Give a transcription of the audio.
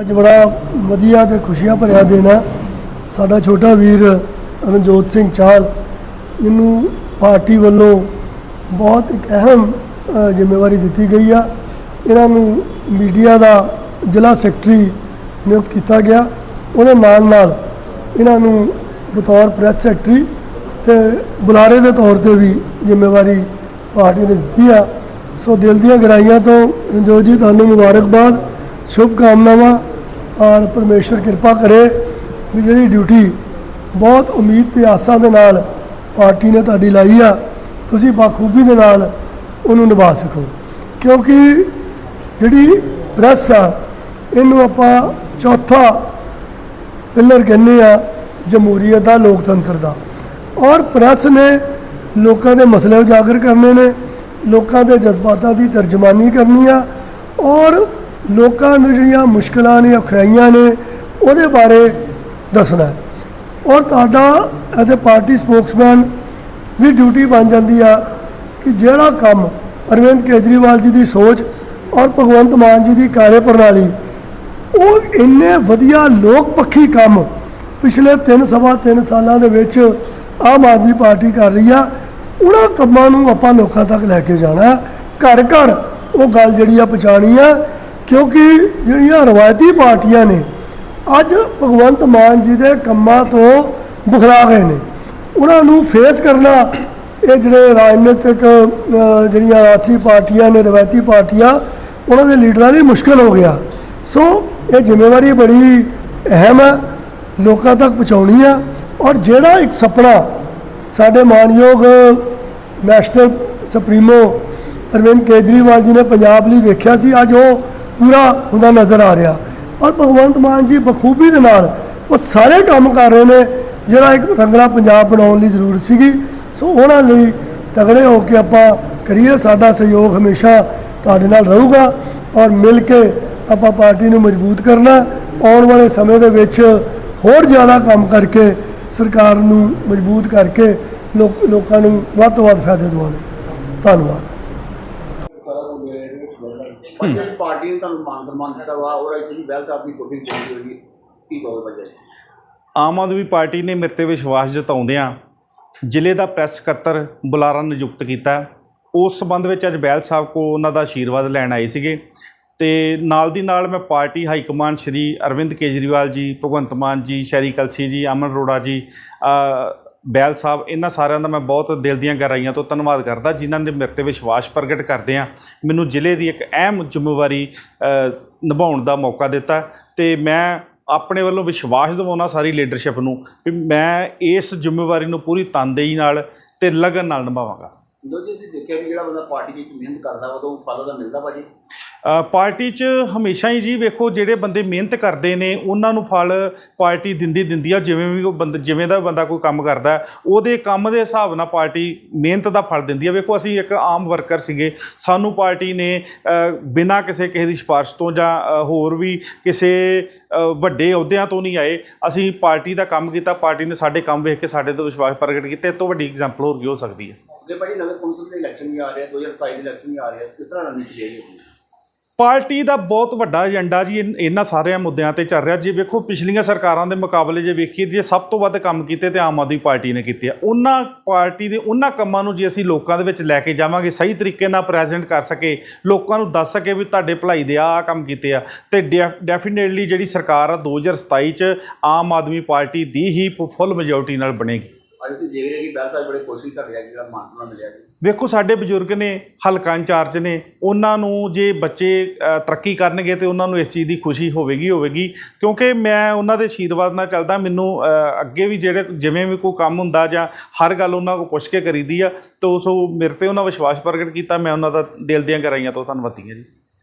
ਅੱਜ ਬੜਾ ਵਧੀਆ ਤੇ ਖੁਸ਼ੀਆਂ ਭਰਿਆ ਦਿਨ ਹੈ। ਸਾਡਾ ਛੋਟਾ ਵੀਰ ਰਣਜੋਤ ਸਿੰਘ ਚਾਹਲ ਇਹਨੂੰ ਪਾਰਟੀ ਵੱਲੋਂ ਬਹੁਤ ਇੱਕ ਅਹਿਮ ਜ਼ਿੰਮੇਵਾਰੀ ਦਿੱਤੀ ਗਈ ਆ। ਇਹਨਾਂ ਨੂੰ ਮੀਡੀਆ ਦਾ ਜ਼ਿਲ੍ਹਾ ਸੈਕਟਰੀ ਨਿਯੁਕਤ ਕੀਤਾ ਗਿਆ। ਉਹਦੇ ਨਾਲ ਨਾਲ ਇਹਨਾਂ ਨੂੰ ਬਤੌਰ ਪ੍ਰੈਸ ਸੈਕਟਰੀ ਤੇ ਬੁਲਾਰੇ ਦੇ ਤੌਰ ਤੇ ਵੀ ਜ਼ਿੰਮੇਵਾਰੀ ਪਾਰਟੀ ਨੇ ਦਿੱਤੀ ਆ। ਸੋ ਦਿਲ ਦੀਆਂ ਗਹਿਰਾਈਆਂ ਤੋਂ ਰਣਜੋਤ ਜੀ, ਤੁਹਾਨੂੰ ਮੁਬਾਰਕਬਾਦ। ਸ਼ੁਭ ਕਾਮਨਾਵਾਂ ਔਰ ਪਰਮੇਸ਼ਵਰ ਕਿਰਪਾ ਕਰੇ ਵੀ ਜਿਹੜੀ ਡਿਊਟੀ ਬਹੁਤ ਉਮੀਦ ਤੇ ਆਸਾਂ ਦੇ ਨਾਲ ਪਾਰਟੀ ਨੇ ਤੁਹਾਡੀ ਲਾਈ ਆ, ਤੁਸੀਂ ਬਾਖੂਬੀ ਦੇ ਨਾਲ ਉਹਨੂੰ ਨਿਭਾ ਸਕੋ। ਕਿਉਂਕਿ ਜਿਹੜੀ ਪ੍ਰੈਸ ਆ, ਇਹਨੂੰ ਆਪਾਂ ਚੌਥਾ ਪਿਲਰ ਕਹਿੰਦੇ ਆ, ਜਮਹੂਰੀਅਤ ਦਾ, ਲੋਕਤੰਤਰ ਦਾ। ਔਰ ਪ੍ਰੈਸ ਨੇ ਲੋਕਾਂ ਦੇ ਮਸਲੇ ਉਜਾਗਰ ਕਰਨੇ ਨੇ, ਲੋਕਾਂ ਦੇ ਜਜ਼ਬਾਤਾਂ ਦੀ ਤਰਜਮਾਨੀ ਕਰਨੀ ਆ, ਔਰ ਲੋਕਾਂ ਨੂੰ ਜਿਹੜੀਆਂ ਮੁਸ਼ਕਲਾਂ ਨੇ ਔਖਿਆਈਆਂ ਨੇ, ਉਹਦੇ ਬਾਰੇ ਦੱਸਣਾ ਔਰ ਤੁਹਾਡਾ ਐਜ਼ ਅ ਪਾਰਟੀ ਸਪੋਕਸਮੈਨ ਵੀ ਡਿਊਟੀ ਬਣ ਜਾਂਦੀ ਆ ਕਿ ਜਿਹੜਾ ਕੰਮ ਅਰਵਿੰਦ ਕੇਜਰੀਵਾਲ ਜੀ ਦੀ ਸੋਚ ਔਰ ਭਗਵੰਤ ਮਾਨ ਜੀ ਦੀ ਕਾਰਜ ਪ੍ਰਣਾਲੀ ਉਹ ਇੰਨੇ ਵਧੀਆ ਲੋਕ ਪੱਖੀ ਕੰਮ ਪਿਛਲੇ 3 ਸਵਾ 3 ਸਾਲਾਂ ਦੇ ਵਿੱਚ ਆਮ ਆਦਮੀ ਪਾਰਟੀ ਕਰ ਰਹੀ ਆ, ਉਹਨਾਂ ਕੰਮਾਂ ਨੂੰ ਆਪਾਂ ਲੋਕਾਂ ਤੱਕ ਲੈ ਕੇ ਜਾਣਾ ਘਰ ਘਰ ਉਹ ਗੱਲ ਜਿਹੜੀ ਆ ਪਹੁੰਚਾਉਣੀ ਆ ਕਿਉਂਕਿ ਜਿਹੜੀਆਂ ਰਵਾਇਤੀ ਪਾਰਟੀਆਂ ਨੇ, ਅੱਜ ਭਗਵੰਤ ਮਾਨ ਜੀ ਦੇ ਕੰਮਾਂ ਤੋਂ ਬੁਖਲਾ ਗਏ ਨੇ। ਉਹਨਾਂ ਨੂੰ ਫੇਸ ਕਰਨਾ, ਇਹ ਜਿਹੜੇ ਰਾਜਨੀਤਿਕ ਜਿਹੜੀਆਂ ਰਾਜਸੀ ਪਾਰਟੀਆਂ ਨੇ, ਰਵਾਇਤੀ ਪਾਰਟੀਆਂ, ਉਹਨਾਂ ਦੇ ਲੀਡਰਾਂ ਲਈ ਮੁਸ਼ਕਲ ਹੋ ਗਿਆ। ਸੋ ਇਹ ਜ਼ਿੰਮੇਵਾਰੀ ਬੜੀ ਅਹਿਮ ਹੈ, ਲੋਕਾਂ ਤੱਕ ਪਹੁੰਚਾਉਣੀ ਆ। ਔਰ ਜਿਹੜਾ ਇੱਕ ਸੁਪਨਾ ਸਾਡੇ ਮਾਨਯੋਗ, ਨੈਸ਼ਨਲ ਸੁਪਰੀਮੋ ਅਰਵਿੰਦ ਕੇਜਰੀਵਾਲ ਜੀ ਨੇ ਪੰਜਾਬ ਲਈ ਵੇਖਿਆ ਸੀ, ਅੱਜ ਉਹ ਪੂਰਾ ਹੁੰਦਾ ਨਜ਼ਰ ਆ ਰਿਹਾ। ਔਰ ਭਗਵੰਤ ਮਾਨ ਜੀ ਬਖੂਬੀ ਦੇ ਨਾਲ ਉਹ ਸਾਰੇ ਕੰਮ ਕਰ ਰਹੇ ਨੇ, ਜਿਹੜਾ ਇੱਕ ਰੰਗਲਾ ਪੰਜਾਬ ਬਣਾਉਣ ਲਈ ਜ਼ਰੂਰਤ ਸੀਗੀ। ਸੋ ਉਹਨਾਂ ਲਈ ਤਗੜੇ ਹੋ ਕੇ ਆਪਾਂ ਕਰੀਏ, ਸਾਡਾ ਸਹਿਯੋਗ ਹਮੇਸ਼ਾ ਤੁਹਾਡੇ ਨਾਲ ਰਹੂਗਾ ਔਰ ਮਿਲ ਕੇ ਆਪਾਂ ਪਾਰਟੀ ਨੂੰ ਮਜ਼ਬੂਤ ਕਰਨਾ। ਆਉਣ ਵਾਲੇ ਸਮੇਂ ਦੇ ਵਿੱਚ ਹੋਰ ਜ਼ਿਆਦਾ ਕੰਮ ਕਰਕੇ, ਸਰਕਾਰ ਨੂੰ ਮਜ਼ਬੂਤ ਕਰਕੇ ਲੋਕਾਂ ਨੂੰ ਵੱਧ ਤੋਂ ਵੱਧ ਫਾਇਦੇ ਦਿਵਾਉਣੇ। ਧੰਨਵਾਦ। ਜਿਹੜੀ ਪਾਰਟੀ ਨੇ ਤੁਹਾਨੂੰ ਮਾਨ ਸਨਮਾਨ ਦਿੱਤਾ ਵਾ ਔਰ ਤੁਸੀਂ ਬੈਲ ਸਾਹਿਬ ਦੀ ਕੋਠੀ ਚੋਰੀ ਹੋਈ ਕੀ ਕਹੋਗੇ ਵਜ੍ਹਾ ਆਮ ਆਦਮੀ ਪਾਰਟੀ ਨੇ ਮੇਰੇ ਤੇ ਵਿਸ਼ਵਾਸ ਜਤਾਉਂਦਿਆਂ ਜ਼ਿਲ੍ਹੇ ਦਾ ਪ੍ਰੈਸ ਸਕੱਤਰ ਬੁਲਾਰਾ ਨਿਯੁਕਤ ਕੀਤਾ। ਉਸ ਸਬੰਧ ਵਿੱਚ ਅੱਜ ਬੈਲ ਸਾਹਿਬ ਕੋ ਉਹਨਾਂ ਦਾ ਆਸ਼ੀਰਵਾਦ ਲੈਣ ਆਏ ਸੀਗੇ ਤੇ ਨਾਲ ਦੀ ਨਾਲ ਮੈਂ party high command Shri Arvind Kejriwal ji Bhagwant Mann ਜੀ ਸ਼ੈਰੀ ਕਲਸੀ ਜੀ ਅਮਨ ਅਰੋੜਾ ਜੀ ਬੈਲ ਸਾਹਿਬ ਇਹਨਾਂ ਸਾਰਿਆਂ ਦਾ ਮੈਂ ਬਹੁਤ ਦਿਲ ਦੀਆਂ ਗਹਿਰਾਈਆਂ ਤੋਂ ਧੰਨਵਾਦ ਕਰਦਾ ਜਿਨ੍ਹਾਂ ਨੇ ਮੇਰੇ ਤੇ ਵਿਸ਼ਵਾਸ ਪ੍ਰਗਟ ਕਰਦੇ ਆ। ਮੈਨੂੰ ਜ਼ਿਲ੍ਹੇ ਦੀ ਇੱਕ ਅਹਿਮ ਜ਼ਿੰਮੇਵਾਰੀ ਨਿਭਾਉਣ ਦਾ ਮੌਕਾ ਦਿੱਤਾ ਤੇ ਮੈਂ ਆਪਣੇ ਵੱਲੋਂ ਵਿਸ਼ਵਾਸ ਦਿਵਾਉਣਾ ਸਾਰੀ ਲੀਡਰਸ਼ਿਪ ਨੂੰ ਵੀ ਮੈਂ ਇਸ ਜ਼ਿੰਮੇਵਾਰੀ ਨੂੰ ਪੂਰੀ ਤਨਦੇਹੀ ਨਾਲ ਤੇ ਲਗਨ ਨਾਲ ਨਿਭਾਵਾਂਗਾ। ਜੋ ਜੀ ਅਸੀਂ ਦੇਖਿਆ ਵੀ ਜਿਹੜਾ ਬੰਦਾ ਪਾਰਟੀ ਦੀ ਮਿਹਨਤ ਕਰਦਾ ਵਾ ਉਹ ਫਲ ਉਹਦਾ ਮਿਲਦਾ ਭਾਜੀ। ਅ, ਪਾਰਟੀ 'ਚ ਹਮੇਸ਼ਾ ਹੀ ਜੀ ਵੇਖੋ ਜਿਹੜੇ ਬੰਦੇ ਮਿਹਨਤ ਕਰਦੇ ਨੇ, ਉਹਨਾਂ ਨੂੰ ਫਲ ਪਾਰਟੀ ਦਿੰਦੀ ਦਿੰਦੀ ਆ, ਜਿਵੇਂ ਵੀ ਉਹ ਬੰਦਾ, ਜਿਵੇਂ ਦਾ ਬੰਦਾ ਕੋਈ ਕੰਮ ਕਰਦਾ, ਉਹਦੇ ਕੰਮ ਦੇ ਹਿਸਾਬ ਨਾਲ ਪਾਰਟੀ ਮਿਹਨਤ ਦਾ ਫਲ ਦਿੰਦੀ ਆ। ਵੇਖੋ ਅਸੀਂ ਇੱਕ ਆਮ ਵਰਕਰ ਸੀਗੇ, ਸਾਨੂੰ ਪਾਰਟੀ ਨੇ ਬਿਨਾਂ ਕਿਸੇ ਕਿਸੇ ਦੀ ਸਿਫਾਰਿਸ਼ ਤੋਂ ਜਾਂ ਹੋਰ ਵੀ ਕਿਸੇ ਵੱਡੇ ਅਹੁਦਿਆਂ ਤੋਂ ਨਹੀਂ ਆਏ। ਅਸੀਂ ਪਾਰਟੀ ਦਾ ਕੰਮ ਕੀਤਾ, ਪਾਰਟੀ ਨੇ ਸਾਡੇ ਕੰਮ ਵੇਖ ਕੇ ਸਾਡੇ ਤੋਂ ਵਿਸ਼ਵਾਸ ਪ੍ਰਗਟ ਕੀਤਾ। ਇਹ ਤੋਂ ਵੱਡੀ ਐਗਜ਼ਾਮਪਲ ਹੋਰ ਕੀ ਹੋ ਸਕਦੀ ਹੈ? ਅੱਗੇ ਭਾਜੀ ਨਵੇਂ ਕੌਂਸਲ ਦੇ ਇਲੈਕਸ਼ਨ ਵੀ ਆ ਰਹੇ 2027 ਦੇ ਇਲੈਕਸ਼ਨ ਵੀ ਆ ਰਹੇ ਕਿਸ ਤਰ੍ਹਾਂ ਰਣਨੀਤੀ ਜਾਈ ਪਾਰਟੀ ਦਾ ਬਹੁਤ ਵੱਡਾ ਏਜੰਡਾ ਜੀ, ਇਨ- ਇਹਨਾਂ ਸਾਰਿਆਂ ਮੁੱਦਿਆਂ ਤੇ ਚੱਲ ਰਿਹਾ। ਜੇ ਵੇਖੋ, ਪਿਛਲੀਆਂ ਸਰਕਾਰਾਂ ਦੇ ਮੁਕਾਬਲੇ ਜੇ ਵੇਖੀਏ, ਜੇ ਸਭ ਤੋਂ ਵੱਧ ਕੰਮ ਕੀਤੇ ਤੇ ਆਮ ਆਦਮੀ ਪਾਰਟੀ ਨੇ ਕੀਤੇ ਆ। ਉਹਨਾਂ ਪਾਰਟੀ ਦੇ, ਉਹਨਾਂ ਕੰਮਾਂ ਨੂੰ ਜੇ ਅਸੀਂ ਲੋਕਾਂ ਦੇ ਵਿੱਚ ਲੈ ਕੇ ਜਾਵਾਂਗੇ, ਸਹੀ ਤਰੀਕੇ ਨਾਲ ਪ੍ਰੈਜ਼ੈਂਟ ਕਰ ਸਕੇ, ਲੋਕਾਂ ਨੂੰ ਦੱਸ ਸਕੇ ਵੀ ਤੁਹਾਡੇ ਭਲਾਈ ਦੇ ਆਹ ਕੰਮ ਕੀਤੇ ਆ। ਤੇ ਡੈਫੀਨੇਟਲੀ ਜਿਹੜੀ ਸਰਕਾਰ ਆ 2027 ਚ ਆਮ ਆਦਮੀ ਪਾਰਟੀ ਦੀ ਹੀ ਫੁੱਲ ਮੈਜੋਰਟੀ ਨਾਲ ਬਣੇਗੀ। ਅੱਜ ਅਸੀਂ ਦੇਖ ਰਹੇ ਹਾਂ ਕਿ ਬੈਲ ਸਾਹਿਬ ਬੜੇ ਕੋਸ਼ਿਸ਼ ਕਰ ਰਿਹਾ ਜਿਹੜਾ ਮਾਨ ਮਿਲਿਆ ਜੀ। ਵੇਖੋ, ਸਾਡੇ ਬਜ਼ੁਰਗ ਨੇ, ਹਲਕਾ ਇੰਚਾਰਜ ਨੇ, ਉਹਨਾਂ ਨੂੰ ਜੇ ਬੱਚੇ ਤਰੱਕੀ ਕਰਨਗੇ ਤੇ ਉਹਨਾਂ ਨੂੰ ਇਸ ਚੀਜ਼ ਦੀ ਖੁਸ਼ੀ ਹੋਵੇਗੀ ਹੋਵੇਗੀ। ਕਿਉਂਕਿ ਮੈਂ ਉਹਨਾਂ ਦੇ ਆਸ਼ੀਰਵਾਦ ਨਾਲ ਚੱਲਦਾ, ਮੈਨੂੰ ਅੱਗੇ ਵੀ ਜਿਹੜੇ ਜਿਵੇਂ ਵੀ ਕੋਈ ਕੰਮ ਹੁੰਦਾ ਜਾਂ ਹਰ ਗੱਲ ਉਹਨਾਂ ਕੋਲ ਪੁੱਛ ਕੇ ਕਰੀਦੀ ਆ, ਤੇ ਉਸ ਮੇਰੇ ਤੇ ਉਹਨਾਂ ਵਿਸ਼ਵਾਸ ਪ੍ਰਗਟ ਕੀਤਾ, ਮੈਂ ਉਹਨਾਂ ਦਾ ਦਿਲ ਦੀਆਂ ਗਹਿਰਾਈਆਂ ਤੋਂ ਧੰਨਵਾਦੀ ਹਾਂ ਜੀ।